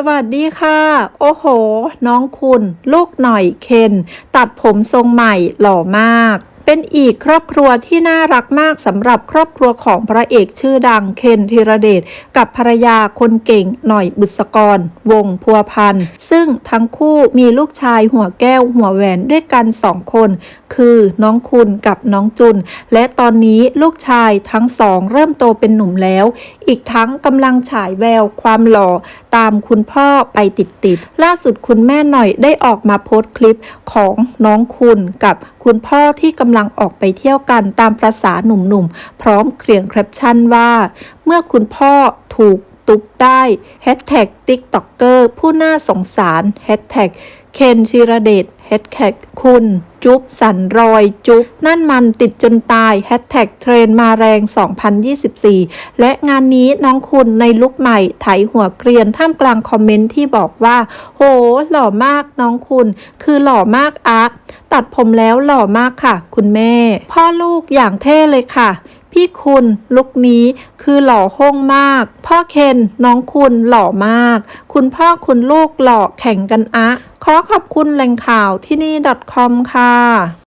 สวัสดีค่ะ โอ้โห น้องคุณ ลูกหน่อยเคน ตัดผมทรงใหม่หล่อมาก เป็นอีกครอบครัวที่น่ารักมากสำหรับครอบครัวของพระเอกชื่อดังเคนธีรเดชกับภรรยาคนเก่งหน่อยบุษกร วงพัวพันธ์ซึ่งทั้งคู่มีลูกชายหัวแก้วหัวแหวนด้วยกันสองคน คือน้องคุณกับน้องจุน และตอนนี้ลูกชายทั้งสองเริ่มโตเป็นหนุ่มแล้ว อีกทั้งกำลังฉายแววความหล่อตามคุณพ่อไปติดๆล่าสุดคุณแม่หน่อยได้ออกมาโพสต์คลิปของน้องคุณกับคุณพ่อที่กำลังออกไปเที่ยวกันตามประษาหนุ่มๆ พร้อมเขียนแคปชั่นว่า เมื่อคุณพ่อถูกตุบได้แฮชแท็กติ๊กต็อกเกอร์ผู้น่าสงสารแฮชแท็กเคนชิรเดชแฮชแท็ก คุณ จุ๊บสันรอยจุ๊บนั่นมันติดจนตายแฮชแท็กเทรนมาแรง 2024 และงานนี้น้องคุณในลุคใหม่ไถหัวเกรียนท่ามกลางคอมเมนต์ที่บอกว่า โห หล่อมากน้องคุณ คือหล่อมากอะตัดผมแล้วหล่อมากค่ะ คุณแม่ พ่อลูกอย่างเท่เลยค่ะ พี่คุณลุกนี้คือหล่อห้องมาก พ่อเคนน้องคุณหล่อมาก คุณพ่อคุณลูกหล่อแข่งกันอะ ขอขอบคุณแหล่งข่าวที่นี่ .com ค่ะ